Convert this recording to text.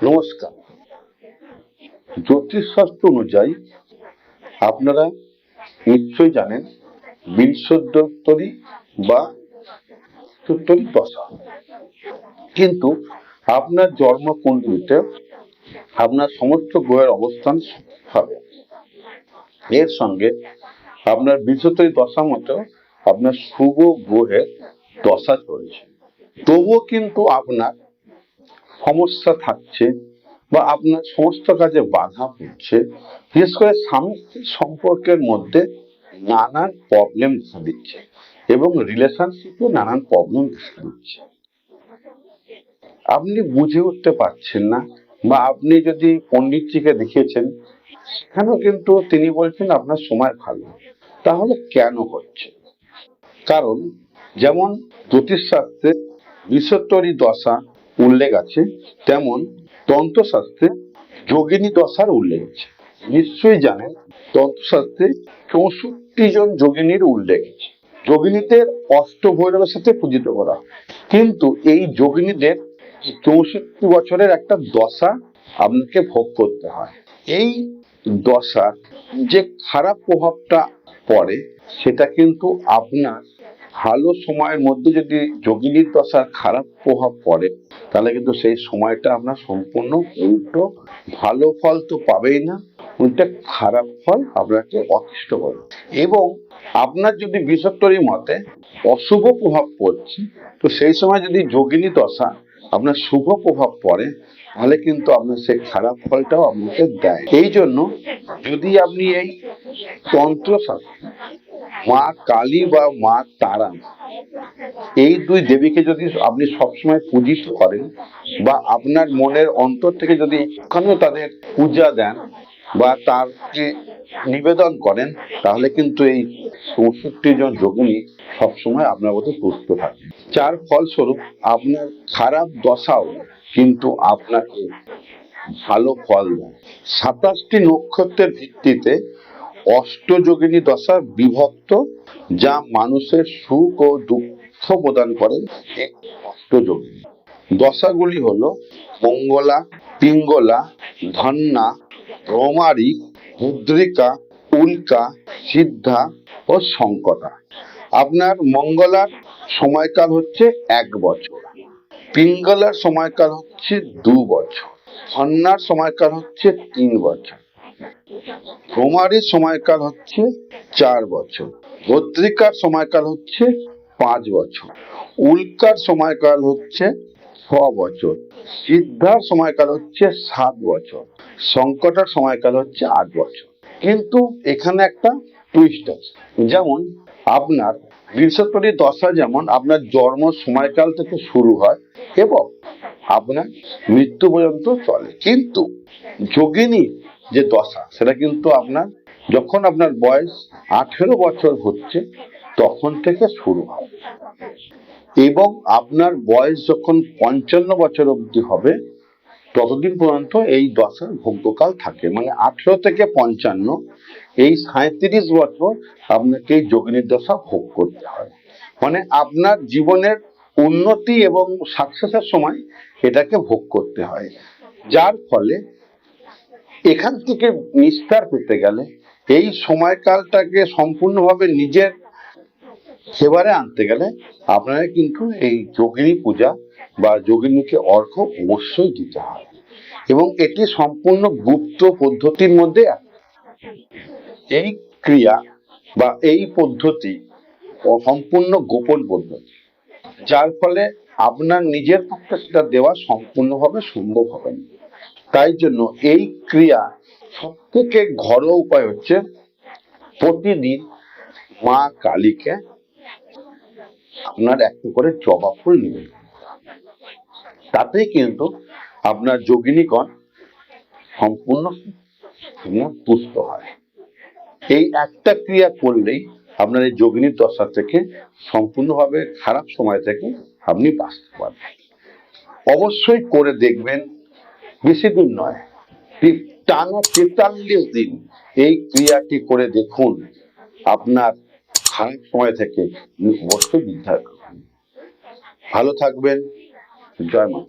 নমস্কার। জ্যোতিষ জ্যোতিষশাস্ত্র অনুযায়ী আপনারা নিশ্চয়ই জানেন বিংশোত্তরী বা চোত্তরী দশা। কিন্তু আপনার জন্মকুণ্ডলিতে আপনার সমস্ত গ্রহের অবস্থান হবে। এর সঙ্গে আপনার বিংশোত্তরী দশা মতো আপনার শুভ গ্রহের দশা চলছে। তবুও কিন্তু আপনার সমস্যা থাকছে বা আপনার সমস্ত কাজে বাধা পড়ছে, বিশেষ করে স্বামী সম্পর্কের মধ্যে নানান প্রবলেম দেখা দিচ্ছে এবং রিলেশনশিপে নানান প্রবলেম দেখা দিচ্ছে। আপনি বুঝে উঠতে পারছেন না বা আপনি যদি পণ্ডিতজিকে দেখিয়েছেন, সেখানেও কিন্তু তিনি বলছেন আপনার সময় ভালো। তাহলে কেন হচ্ছে? কারণ যেমন জ্যোতিষশাস্ত্রে বিশ্বত্তরী দশা উল্লেখ আছে, তেমন তন্ত্রশাস্ত্রে যোগিনী দশার উল্লেখ আছে। নিশ্চয়ই জানেন, তন্ত্রশাস্ত্রে চৌষট্টি জন যোগিনীর উল্লেখ আছে। যোগিনীদের অষ্টভৈরবের সাথে পূজিত করা। কিন্তু এই যোগিনীদের চৌষট্টি বছরের একটা দশা আপনাকে ভোগ করতে হয়। এই দশার যে খারাপ প্রভাবটা পড়ে, সেটা কিন্তু আপনার ভালো সময়ের মধ্যে যদি যোগিনীর দশার খারাপ প্রভাব পড়ে তাহলে কিন্তু সেই সময়টা আপনার সম্পূর্ণ উল্টো ভালো ফল তো পাবেই না, উল্টে খারাপ ফল আপনাকে অতিষ্ঠ করবে এবং আপনার যদি বিষত্তরী মতে অশুভ প্রভাব পড়ছে, তো সেই সময় যদি যোগিনী দশা আপনার শুভ প্রভাব পড়ে, তাহলে কিন্তু আপনার সেই খারাপ ফলটাও আপনাকে দেয়। এই জন্য যদি আপনি এই তন্ত্রশাস্ত্র মা কালী বা মা তারা, এই দুই দেবীকে যদি আপনি সবসময় পূজিত করেন বা আপনার মনের অন্তর থেকে যদি এখানেও তাদের পূজা দেন বা তারকে নিবেদন করেন, তাহলে কিন্তু এই চৌষট্টি জন যোগিনী সবসময় আপনার মধ্যে তুষ্ট থাকে। যার ফলস্বরূপ আপনার খারাপ দশাও কিন্তু আপনাকে ভালো ফল দেয়। সাতাশটি নক্ষত্রের ভিত্তিতে অষ্টযোগিনী দশা বিভক্ত, যা মানুষের সুখ ও দুঃখ প্রদান করে অষ্টযোগিনী। দশাগুলি হল মঙ্গলা, পিঙ্গলা, ধন্যা, রোমারি মুদ্রিকা উল্কা, সিদ্ধা ও সংকটা আপনার মঙ্গলার সময়কাল হচ্ছে এক বছর। পিঙ্গলার সময়কাল হচ্ছে দু বছর। ধন্যার সময়কাল হচ্ছে তিন বছর। ভ্রমারির সময়কাল হচ্ছে চার বছর। ভদ্রিকার সময়কাল হচ্ছে পাঁচ বছর। উল্কার সময়কাল হচ্ছে ছ বছর। সিদ্ধার সময়কাল হচ্ছে সাত বছর। সংকটার সময়কাল হচ্ছে আট বছর। কিন্তু এখানে একটা টুইস্ট যেমন আপনার বৃষত্তরী দশা যেমন আপনার জন্ম সময়কাল থেকে শুরু হয় এবং আপনার মৃত্যু পর্যন্ত চলে। কিন্তু যোগিনী যে দশা, সেটা কিন্তু আপনার যখন আপনার বয়স আঠেরো বছর হচ্ছে, তখন থেকে শুরু হয়। এবং আপনার বয়স যখন পঞ্চান্ন বছর অবধি হবে, ততদিন পর্যন্ত এই দশার ভোগ্যকাল থাকে। মানে আঠেরো থেকে পঞ্চান্ন এই সাঁত্রিশ বছর আপনাকে যোগিনীর দশা ভোগ করতে হয় মানে আপনার জীবনের উন্নতি এবং সাকসেসের সময় এটাকে ভোগ করতে হয় যার ফলে এখান থেকে নিস্তার পেতে গেলে এই সময়কালটাকে সম্পূর্ণভাবে নিজের সেবারে আনতে গেলে আপনাকে কিন্তু এই যোগিনী পূজা বা যোগিনীকে অর্ঘ অবশ্যই দিতে হয় এবং এটি সম্পূর্ণ গুপ্ত পদ্ধতির মধ্যে। এই ক্রিয়া বা এই পদ্ধতি সম্পূর্ণ গোপন পদ্ধতি, যার ফলে আপনার নিজের পক্ষে সেটা দেওয়া সম্পূর্ণভাবে সম্ভব হবে না। তাই জন্য এই ক্রিয়া সব থেকে ঘরোয়া উপায় হচ্ছে প্রতিদিন মা কালীকে আপনার একটু করে জবা ফুল নেবেন। তাতেই কিন্তু আপনার যোগিনীগণ সম্পূর্ণ পুষ্ট হয়। এই একটা ক্রিয়া করলেই আপনার এই যোগিনীর দশা থেকে সম্পূর্ণভাবে খারাপ সময় থেকে আপনি বাঁচতে পারবেন। অবশ্যই করে দেখবেন, বেশি দিন নয় টানা তেতাল্লিশ দিন এই ক্রিয়াটি করে দেখুন, আপনার খারাপ সময় থেকে অবশ্যই করবেন ভালো থাকবেন, জয় মা।